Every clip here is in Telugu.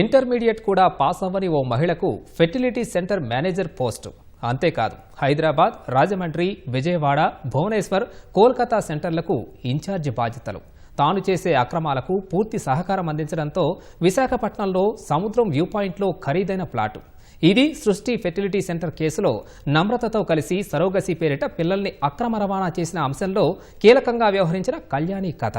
ఇంటర్మీడియట్ కూడా పాస్ అవ్వని ఓ మహిళకు ఫెర్టిలిటీ సెంటర్ మేనేజర్ పోస్టు. అంతేకాదు హైదరాబాద్ రాజమండ్రి విజయవాడ భువనేశ్వర్ కోల్కతా సెంటర్లకు ఇన్ఛార్జి బాధ్యతలు. తాను చేసే అక్రమాలకు పూర్తి సహకారం అందించడంతో విశాఖపట్నంలో సముద్రం వ్యూ పాయింట్లో ఖరీదైన ప్లాటు. ఇది సృష్టి ఫెర్టిలిటీ సెంటర్ కేసులో నమ్రతతో కలిసి సరోగసి పేరిట పిల్లల్ని అక్రమ రవాణా చేసిన అంశంలో కీలకంగా వ్యవహరించిన కళ్యాణి కథ.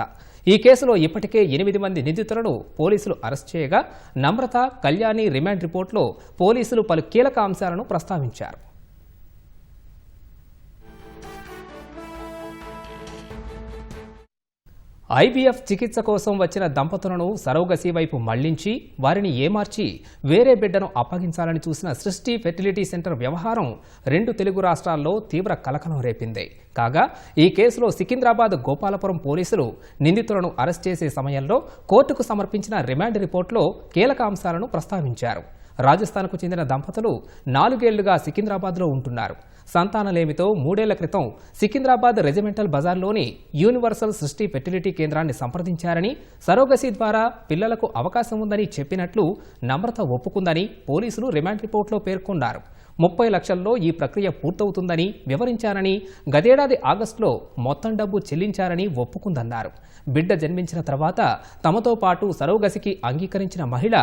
ఈ కేసులో ఇప్పటికే ఎనిమిది మంది నిందితులను పోలీసులు అరెస్ట్ చేయగా నమ్రత కళ్యాణి రిమాండ్ రిపోర్టులో పోలీసులు పలు కీలక అంశాలను ప్రస్తావించారు. ఐవీఎఫ్ చికిత్స కోసం వచ్చిన దంపతులను సరోగసి వైపు మళ్ళించి వారిని ఏమార్చి వేరే బిడ్డను అప్పగించాలని చూసిన సృష్టి ఫెర్టిలిటీ సెంటర్ వ్యవహారం రెండు తెలుగు రాష్ట్రాల్లో తీవ్ర కలకలం రేపింది. కాగా ఈ కేసులో సికింద్రాబాద్ గోపాలపురం పోలీసులు నిందితులను అరెస్ట్ చేసే సమయంలో కోర్టుకు సమర్పించిన రిమాండ్ రిపోర్టులో కీలక అంశాలను ప్రస్తావించారు. రాజస్థాన్కు చెందిన దంపతులు నాలుగేళ్ళుగా సికింద్రాబాద్లో ఉంటున్నారు. సంతానలేమితో మూడేళ్ళ క్రితం సికింద్రాబాద్ రెజిమెంటల్ బజార్లోని యూనివర్సల్ సృష్టి ఫెర్టిలిటీ కేంద్రాన్ని సంప్రదించారని సరోగసి ద్వారా పిల్లలకు అవకాశం ఉందని చెప్పినట్లు నమ్రత ఒప్పుకుందని పోలీసులు రిమాండ్ రిపోర్టులో పేర్కొన్నారు. ముప్పై లక్షల్లో ఈ ప్రక్రియ పూర్తవుతుందని వివరించారని గతేడాది ఆగస్టులో మొత్తం డబ్బు చెల్లించారని ఒప్పుకుందన్నారు. బిడ్డ జన్మించిన తర్వాత తమతో పాటు సరోగసికి అంగీకరించిన మహిళ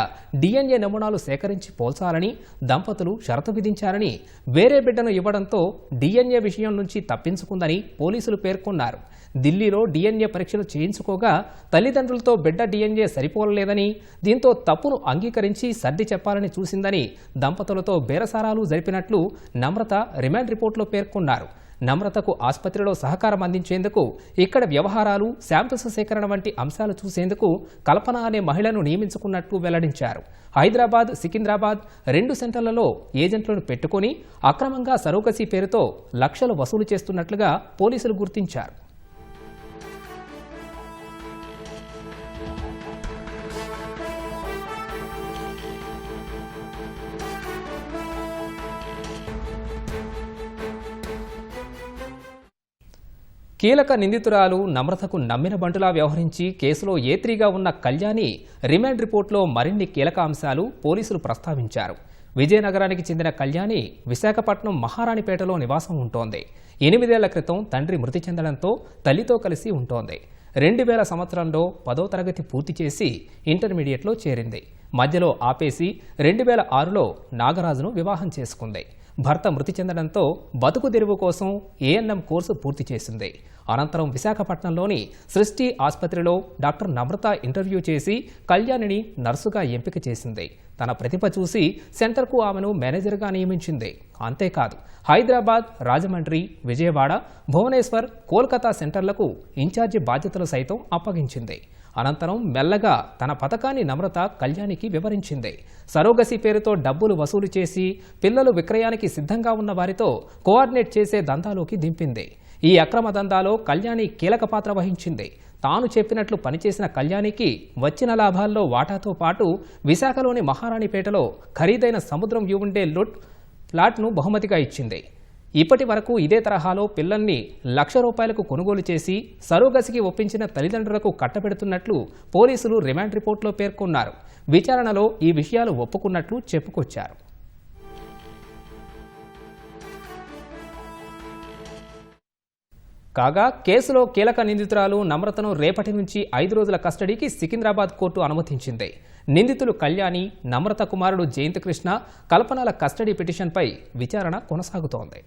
డిఎన్ఏ నమూనాలు సేకరించి పోల్చాలని దంపతులు షరతు విధించారని వేరే బిడ్డను ఇవ్వడంతో డిఎన్ఏ విషయం నుంచి తప్పించుకుందని పోలీసులు పేర్కొన్నారు. ఢిల్లీలో డిఎన్ఏ పరీక్షలు చేయించుకోగా తల్లిదండ్రులతో బిడ్డ డిఎన్ఏ సరిపోలలేదని దీంతో తప్పును అంగీకరించి సర్ది చెప్పాలని చూసిందని దంపతులతో బేరసారాలు తెలిపినట్లు నమ్రత రిమాండ్ రిపోర్టులో పేర్కొన్నారు. నమ్రతకు ఆసుపత్రిలో సహకారం అందించేందుకు ఇక్కడ వ్యవహారాలు శాంపిల్స్ సేకరణ వంటి అంశాలు చూసేందుకు కల్పన అనే మహిళను నియమించుకున్నట్లు వెల్లడించారు. హైదరాబాద్ సికింద్రాబాద్ రెండు సెంటర్లలో ఏజెంట్లను పెట్టుకొని అక్రమంగా సరోగసి పేరుతో లక్షలు వసూలు చేస్తున్నట్లుగా పోలీసులు గుర్తించారు. కీలక నిందితురాలు నమ్రతకు నమ్మిన బంటులా వ్యవహరించి కేసులో ఏత్రీగా ఉన్న కళ్యాణి రిమాండ్ రిపోర్టులో మరిన్ని కీలక అంశాలు పోలీసులు ప్రస్తావించారు. విజయనగరానికి చెందిన కళ్యాణి విశాఖపట్నం మహారాణిపేటలో నివాసం ఉంటోంది. ఎనిమిదేళ్ళ క్రితం తండ్రి మృతి చెందడంతో తల్లితో కలిసి ఉంటోంది. రెండు వేల సంవత్సరంలో పదో తరగతి పూర్తి చేసి ఇంటర్మీడియట్లో చేరింది. మధ్యలో ఆపేసి రెండు వేల ఆరులో నాగరాజును వివాహం చేసుకుంది. భర్త మృతి చెందడంతో బతుకు తెరువు కోసం ఏఎన్ఎం కోర్సు పూర్తి చేసింది? అనంతరం విశాఖపట్నంలోని సృష్టి ఆసుపత్రిలో డాక్టర్ నమ్రత ఇంటర్వ్యూ చేసి కళ్యాణిని నర్సుగా ఎంపిక చేసింది. తన ప్రతిభ చూసి సెంటర్కు ఆమెను మేనేజర్గా నియమించింది. అంతేకాదు హైదరాబాద్ రాజమండ్రి విజయవాడ భువనేశ్వర్ కోల్కతా సెంటర్లకు ఇన్ఛార్జి బాధ్యతలు సైతం అప్పగించింది. అనంతరం మెల్లగా తన పథకాన్ని నమ్రత కళ్యాణికి వివరించింది. సరోగసి పేరుతో డబ్బులు వసూలు చేసి పిల్లలు విక్రయానికి సిద్ధంగా ఉన్న వారితో కోఆర్డినేట్ చేసే దందాలోకి దింపింది. ఈ అక్రమ దందాలో కళ్యాణి కీలక పాత్ర వహించింది. తాను చెప్పినట్లు పనిచేసిన కళ్యాణికి వచ్చిన లాభాల్లో వాటాతో పాటు విశాఖలోని మహారాణిపేటలో ఖరీదైన సముద్రం వ్యూ ఉండే లుట్ ప్లాట్ను బహుమతిగా ఇచ్చింది. ఇప్పటి వరకు ఇదే తరహాలో పిల్లల్ని లక్ష రూపాయలకు కొనుగోలు చేసి సరోగసికి ఒప్పించిన తల్లిదండ్రులకు కట్టబెడుతున్నట్లు పోలీసులు రిమాండ్ రిపోర్టులో పేర్కొన్నారు. విచారణలో ఈ విషయాలు ఒప్పుకున్నట్లు చెప్పుకొచ్చారు. కాగా కేసులో కీలక నిందితురాలు నమ్రతను రేపటి నుంచి ఐదు రోజుల కస్టడీకి సికింద్రాబాద్ కోర్టు అనుమతించింది. నిందితులు కళ్యాణి నమ్రత కుమారుడు జయంత్ కృష్ణ కల్పనల కస్టడీ పిటిషన్పై విచారణ కొనసాగుతోంది.